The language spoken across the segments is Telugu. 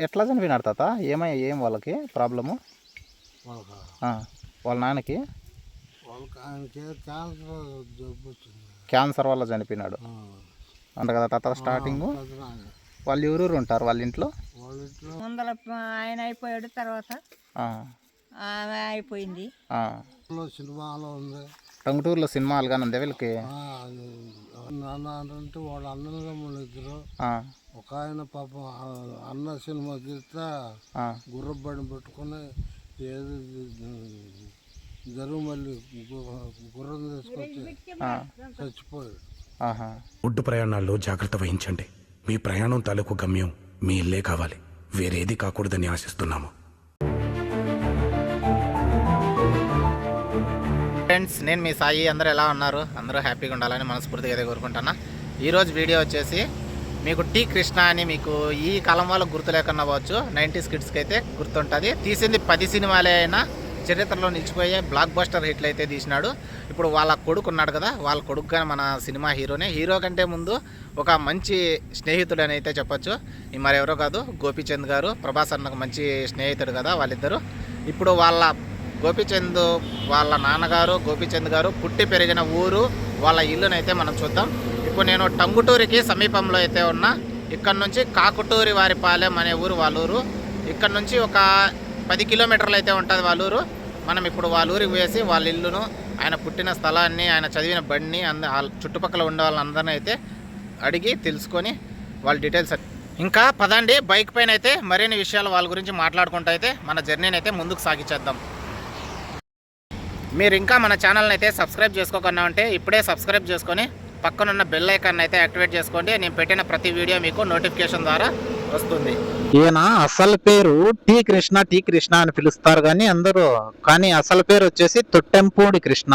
ఎట్లా చనిపోయినాడు తాత? ఏమై ఏం వాళ్ళకి ప్రాబ్లము? వాళ్ళ నాన్నకి? క్యాన్సర్ వల్ల చనిపోయినాడు. అంట కదా తాత స్టార్టింగ్. వాళ్ళు ఎవరూరు ఉంటారు వాళ్ళ ఇంట్లో? వాళ్ళ ఇంట్లో ముందల ఆయన అయిపోయాడు తర్వాత. ఆ, ఆమె అయిపోయింది. ఆ. సినిమాలో ఉంది. టంగుటూరులో సినిమాలు కానీ ఉంది వీళ్ళకి? నాన్న అంటే వాళ్ళ అన్నదమ్ములు ఇద్దరు. ఆ, ఒక ఆయన పాపం అన్న సినిమా తీస్తే ఆ, గుర్రబడి పెట్టుకుని ఏది జరుగు మళ్ళీ గుర్రం తీసుకొచ్చి. చచ్చిపోయాడు. ఆహా. ఒడ్డు ప్రయాణాల్లో జాగ్రత్త వహించండి. మీ ప్రయాణం తాలూకు గమ్యం మీ ఇల్లే కావాలి. వేరేది కాకూడదని ఆశిస్తున్నాము. ఫ్రెండ్స్ నేను మీ సాయి. అందరూ ఎలా ఉన్నారు? అందరూ హ్యాపీగా ఉండాలని మనస్ఫూర్తిగా అయితే కోరుకుంటున్నా. ఈరోజు వీడియో వచ్చేసి మీకు టీ కృష్ణ అని మీకు ఈ కాలం వల్ల గుర్తు లేకుండా పోవచ్చు. నైంటీస్ కిడ్స్కి అయితే గుర్తుంటుంది. తీసింది పది సినిమాలే అయినా చరిత్రలో నిలిచిపోయే బ్లాక్ బస్టర్ హిట్లు అయితే తీసినాడు. ఇప్పుడు వాళ్ళ కొడుకు ఉన్నాడు కదా వాళ్ళ కొడుకుగా మన సినిమా హీరోనే. హీరో కంటే ముందు ఒక మంచి స్నేహితుడు అని అయితే చెప్పొచ్చు. మరెవరో కాదు గోపీచంద్ గారు. ప్రభాస్ అన్నకు మంచి స్నేహితుడు కదా వాళ్ళిద్దరు. ఇప్పుడు వాళ్ళ గోపీచంద్ వాళ్ళ నాన్నగారు గోపీచంద్ గారు పుట్టి పెరిగిన ఊరు వాళ్ళ ఇల్లునైతే మనం చూద్దాం. ఇప్పుడు నేను టంగుటూరికి సమీపంలో అయితే ఉన్నా. ఇక్కడ నుంచి కాకుటూరి వారిపాలెం అనే ఊరు వాళ్ళూరు. ఇక్కడ నుంచి ఒక పది కిలోమీటర్లు అయితే ఉంటుంది వాళ్ళూరు. మనం ఇప్పుడు వాళ్ళ ఊరికి వేసి వాళ్ళ ఇల్లును ఆయన పుట్టిన స్థలాన్ని ఆయన చదివిన బండిని అంద చుట్టుపక్కల ఉండే వాళ్ళందరినీ అయితే అడిగి తెలుసుకొని వాళ్ళ డీటెయిల్స్ ఇంకా పదండి. బైక్ పైన అయితే మరిన్ని విషయాలు వాళ్ళ గురించి మాట్లాడుకుంటూ అయితే మన జర్నీని అయితే ముందుకు సాగించేద్దాం మీరు ఇంకా మన ఛానల్ని అయితే సబ్స్క్రైబ్ చేసుకోకుండా ఉంటే ఇప్పుడే సబ్స్క్రైబ్ చేసుకొని పక్కనున్న బెల్ ఐకాన్ అయితే యాక్టివేట్ చేసుకోండి. నేను పెట్టిన ప్రతి వీడియో మీకు నోటిఫికేషన్ ద్వారా వస్తుంది. ఈయన అసలు పేరు టీ కృష్ణ టీ కృష్ణ అని పిలుస్తారు కానీ అందరూ. కానీ అసలు పేరు వచ్చేసి తొట్టెంపూడి కృష్ణ.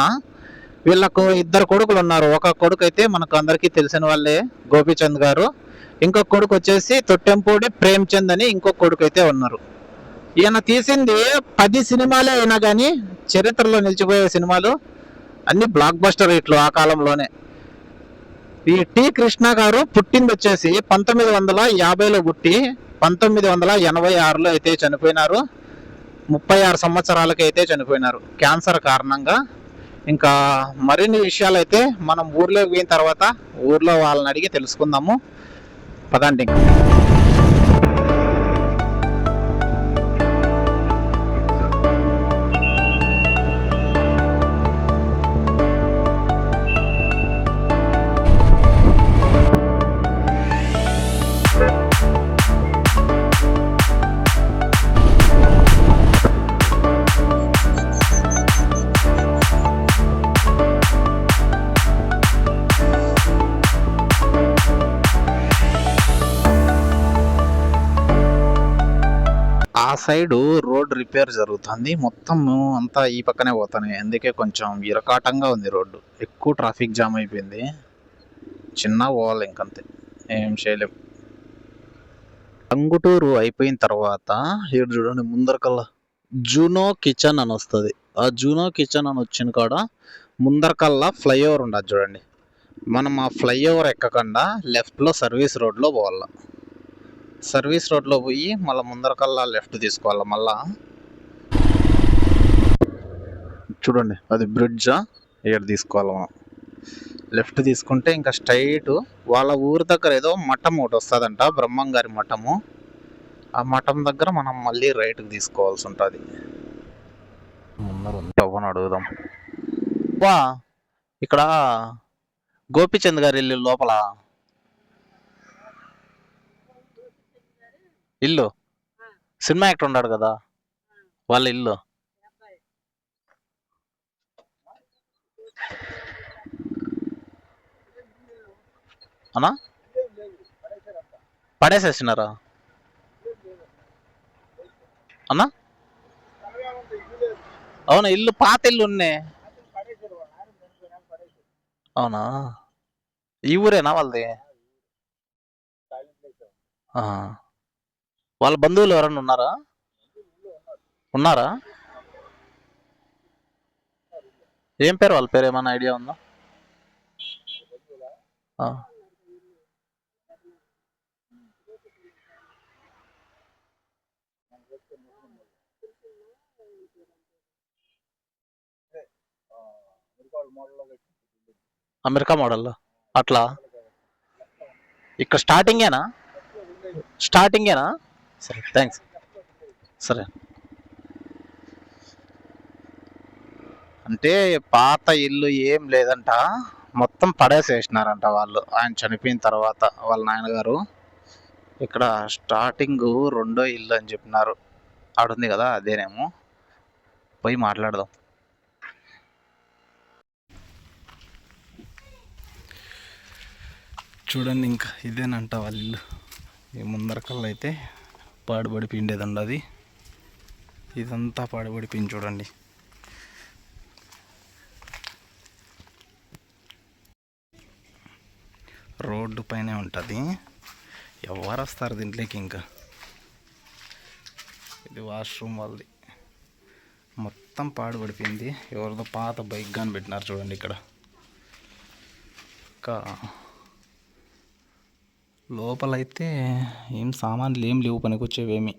వీళ్ళకు ఇద్దరు కొడుకులు ఉన్నారు. ఒక కొడుకు అయితే మనకు అందరికీ తెలిసిన వాళ్ళే గోపీచంద్ గారు. ఇంకొక కొడుకు వచ్చేసి తొట్టెంపూడి ప్రేమ్చంద్ అని ఇంకొక కొడుకు అయితే ఉన్నారు. ఈయన తీసింది పది సినిమాలే అయినా కానీ చరిత్రలో నిలిచిపోయే సినిమాలు అన్ని బ్లాక్ బస్టర్ ఇట్లు ఆ కాలంలోనే. ఈ టి కృష్ణ గారు పుట్టింది వచ్చేసి పంతొమ్మిది వందల యాభైలో పుట్టి పంతొమ్మిది వందల ఎనభై ఆరులో అయితే చనిపోయినారు. ముప్పై ఆరు సంవత్సరాలకి అయితే చనిపోయినారు. క్యాన్సర్ కారణంగా. ఇంకా మరిన్ని విషయాలు అయితే మనం ఊర్లోకి పోయిన తర్వాత ఊర్లో వాళ్ళని అడిగి తెలుసుకుందాము. పదండి ఆ సైడ్ రోడ్ రిపేర్ జరుగుతుంది. మొత్తం అంతా ఈ పక్కనే పోతున్నాయి. అందుకే కొంచెం ఇరకాటంగా ఉంది రోడ్డు. ఎక్కువ ట్రాఫిక్ జామ్ అయిపోయింది. చిన్న పోవాలి ఇంకంతే. ఏం చేయలేం. టంగుటూరు అయిపోయిన తర్వాత ఇక్కడ చూడండి ముందరకల్లా జూనో కిచెన్ అని వస్తుంది. ఆ జూనో కిచెన్ అని వచ్చిన కాడ ముందరకల్లా ఫ్లైఓవర్ ఉండదు చూడండి. మనం ఆ ఫ్లైఓవర్ ఎక్కకుండా లెఫ్ట్లో సర్వీస్ రోడ్లో పోవాలా. సర్వీస్ రోడ్లో పోయి మళ్ళీ ముందరకల్లా లెఫ్ట్ తీసుకోవాలి మళ్ళా? చూడండి అది బ్రిడ్జా ఇక్కడ తీసుకోవాలి మనం. లెఫ్ట్ తీసుకుంటే ఇంకా స్ట్రైట్. వాళ్ళ ఊరి దగ్గర ఏదో మఠం ఒకటి వస్తుందంట బ్రహ్మంగారి మఠము. ఆ మఠం దగ్గర మనం మళ్ళీ రైట్కి తీసుకోవాల్సి ఉంటుంది. ముందర అడుగుదాం. వా ఇక్కడ గోపిచంద్ గారి ఇల్లు లోపల. ఇల్లు. సినిమా యాక్టర్ ఉన్నాడు కదా. వాళ్ళ ఇల్లు. అన్నా? పడేసేసినారా? అన్నా? అవునా ఇల్లు పాత ఇల్లు ఉన్నే. అవునా? ఈ ఊరేనా వాళ్ళది? ఆ. వాళ్ళ బంధువులు ఎవరైనా ఉన్నారా? ఉన్నారా? ఏం పేరు వాళ్ళ పేరు? ఏమైనా ఐడియా ఉందా? అమెరికా మోడల్లో అట్లా? ఇక్కడ స్టార్టింగేనా స్టార్టింగేనా సరే థ్యాంక్స్ సరే. అంటే పాత ఇల్లు ఏం లేదంట. మొత్తం పడేసేసినారంట వాళ్ళు. ఆయన చనిపోయిన తర్వాత వాళ్ళ నాయనగారు. ఇక్కడ స్టార్టింగ్ రెండో ఇల్లు అని చెప్పినారు. ఆడుంది కదా అదేనేమో. పోయి మాట్లాడదాం. చూడండి ఇంకా ఇదేనంట వాళ్ళ ఇల్లు. ఈ ముందరకల్లా అయితే పాడుబడి పిండేదండి అది. ఇదంతా పాడుబడి పిండి చూడండి. రోడ్డు పైనే ఉంటుంది. ఎవరు వస్తారు దీంట్లోకి ఇంకా? ఇది వాష్రూమ్ వాళ్ళది. మొత్తం పాడుపడిపోయింది ఎవరిదో పాత బైక్ కానీ పెట్టినారు చూడండి ఇక్కడ. ఇంకా లోపలైతే ఏం సామాన్లు ఏం లేవు పనికొచ్చేవేమి.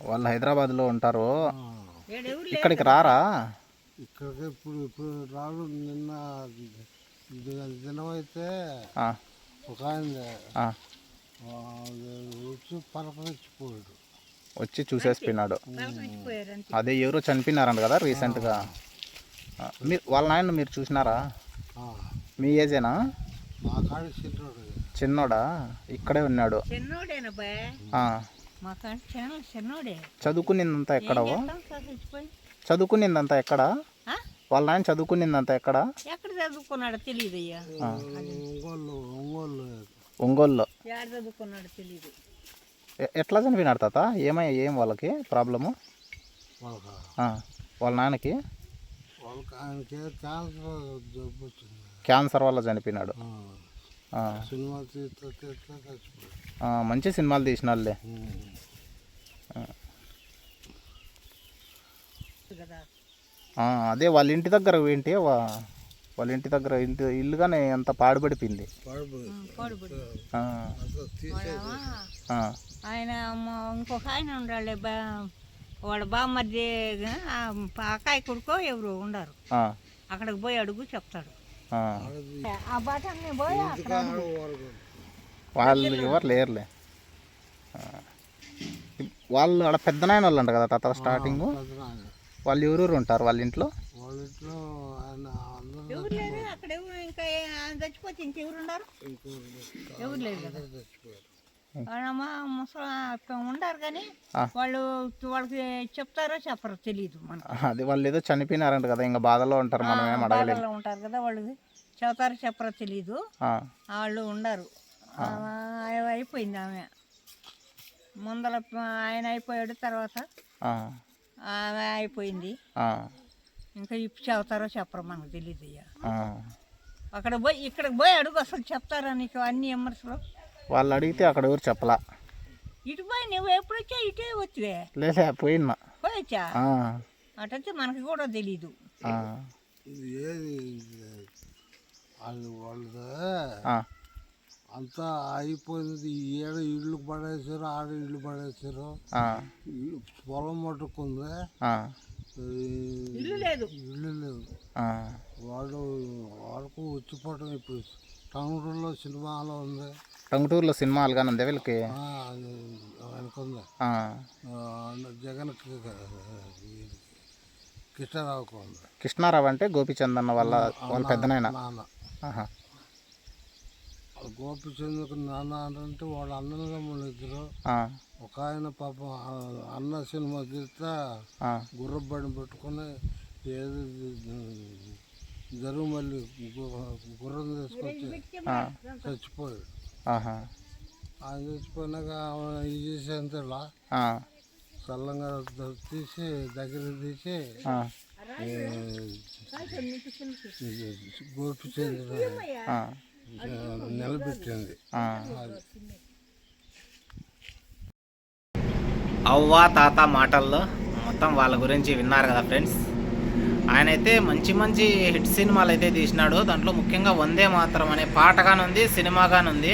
వాళ్ళు హైదరాబాద్లో ఉంటారు. ఇక్కడికి రారా? ఇక్కడికి ఇప్పుడు ఇప్పుడు రాడు. నిన్న దినమైతే ఆ, ఒక ఆయన వచ్చి పరపరిచిపోయాడు వచ్చి చూసేసిపోయినాడు అదే ఎవరో చనిపోయినారంట కదా రీసెంట్గా. మీరు వాళ్ళ నాయన మీరు చూసినారా? ఆ, మీ ఏజేనా? మా కాడి చిన్నోడు. చిన్నోడా? ఇక్కడే ఉన్నాడు. చదువుకునిందంతా చచ్చిపోయి చదువుకునిందంతా ఎక్కడ? ఆ? వాళ్ళ నాయన చదువుకునిందంతా ఎక్కడ? ఎక్కడ చదువుకున్నాడో తెలియదు అయ్యా. ఒంగోలు ఒంగోలు. ఒంగోలులో. ఎక్కడ చదువుకున్నాడో తెలియదు ఎట్లా చనిపోయినాడు తాత? ఏమయ్యా ఏం వాళ్ళకి ప్రాబ్లము? వాళ్ళ నాన్నకి? క్యాన్సర్ వల్ల చనిపోయినాడు. తీస్తే తీస్తే చచ్చిపోయాడు మంచి సినిమాలు. కదా ఆ, అదే వాళ్ళ ఇంటి దగ్గర ఏంటి వాళ్ళ ఇంటి దగ్గర ఇంటి ఇల్లుగానే పాడుపడిపోయింది. అంతా ఆ, ఆయన ఇంకొక ఆయన ఉండాలి బా వాళ్ళ బామ్మర్ది ఆ, అకాయ కొడుకో ఎవరు ఉండరు. అక్కడికి పోయి అడుగు చెప్తాడు. అక్కడ వాళ్ళు ఎవరు లేరులే. వాళ్ళు ఆడ పెద్ద నాయన వాళ్ళు అంట కదా తాత స్టార్టింగ్. వాళ్ళు ఎవరెవరు ఉంటారు వాళ్ళ ఇంట్లో? అక్కడ ఉండారు కానీ. వాళ్ళు వాళ్ళకి చెప్తారో చెప్పరో తెలియదు మనకు. అది వాళ్ళు ఏదో చనిపోయినారంట కదా ఇంకా బాధలో ఉంటారు మనం ఏం ఉంటారు కదా వాళ్ళు చెబుతారో చెప్పరో తెలియదు ఆ, వాళ్ళు ఉండరు. అయిపోయింది ఆమె. ముందల ఆయన అయిపోయాడు తర్వాత ఆ, ఆమె అయిపోయింది. ఆ, ఇంకా ఇప్పుడు చెబుతారో చెప్పరో మనకు తెలియదు అయ్యా. అక్కడ పోయి ఇక్కడికి పోయి అడుగు అసలు చెప్తారా నీకు అన్ని ఎమ్మర్స్లో? వాళ్ళు అడిగితే అక్కడ ఎవరు చెప్పలా. ఇటు పోయి నువ్వు ఎప్పుడు వచ్చా? ఇటే వచ్చివే? లేలే పోయినా. పోయొచ్చా ఆ, అటైతే మనకి కూడా తెలీదు. ఆ, ఇది ఏది? ఇది? అది వాళ్ళది. ఆ, అంతా అయిపోయింది ఈడ ఇల్లు పడేసారు ఆడ ఇల్లు పడేసారు పొలం ఈ ఇల్లు లేదు. ఇల్లు లేదు. ఆ. వాడు వాడుకు వచ్చిపోవటం ఇప్పుడు టంగుటూరులో సినిమాలో ఉంది. టంగుటూరులో సినిమా హాల్గానే ఉంది వీళ్ళకి? వెనకుంది ఆ, జగన్ కృష్ణారావుకు ఉంది. కృష్ణారావు అంటే గోపిచంద్ అన్న వాళ్ళ వాళ్ళ ఆహా. గోపిచంద్రకు నాన్న అంటే వాళ్ళ అన్నదమ్ములు ఇద్దరు. ఆ, ఒక ఆయన పాపం అన్న సినిమా తీస్తే ఆ, గుర్రబడి పెట్టుకుని ఏది జరుగు మళ్ళీ గుర్రం తీసుకొచ్చి చచ్చిపోయాడు. ఆయన చచ్చిపోయినాక ఇది చేసేంతలా ఆ, చల్లంగా తీసి దగ్గర తీసి ఆ, నిలబెట్టింది అవ్వ తాత మాటల్లో మొత్తం వాళ్ళ గురించి విన్నారు కదా ఫ్రెండ్స్. ఆయన అయితే మంచి మంచి హిట్ సినిమాలు అయితే తీసినాడు. దాంట్లో ముఖ్యంగా వందే మాత్రం అనే పాటగానుంది సినిమాగానుంది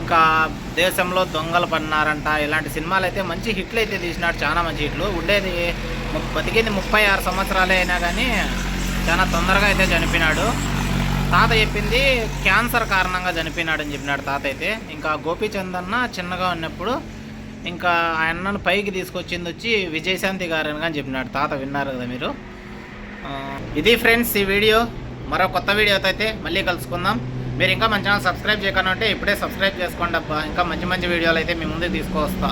ఇంకా దేశంలో దొంగలు పడినారంట ఇలాంటి సినిమాలు అయితే మంచి హిట్లు అయితే తీసినాడు చాలా మంచి హిట్లు. ఉండేది బతికింది ముప్పై ఆరు సంవత్సరాలే అయినా కానీ చాలా తొందరగా అయితే చనిపోయినాడు. తాత చెప్పింది క్యాన్సర్ కారణంగా చనిపోయినాడు అని చెప్పినాడు తాత అయితే. ఇంకా గోపీచంద్ అన్న చిన్నగా ఉన్నప్పుడు ఇంకా ఆయనను పైకి తీసుకొచ్చింది వచ్చి విజయశాంతి గారు అని చెప్పినాడు. తాత విన్నారు కదా మీరు. ఇది ఫ్రెండ్స్ ఈ వీడియో. మరో కొత్త వీడియోతో అయితే మళ్ళీ కలుసుకుందాం. మీరు ఇంకా మన ఛానల్ సబ్స్క్రైబ్ చేయకుండా ఉంటే ఇప్పుడే సబ్స్క్రైబ్ చేసుకోండి అబ్బా. ఇంకా మంచి మంచి వీడియోలు అయితే మీ ముందుకు తీసుకొస్తా.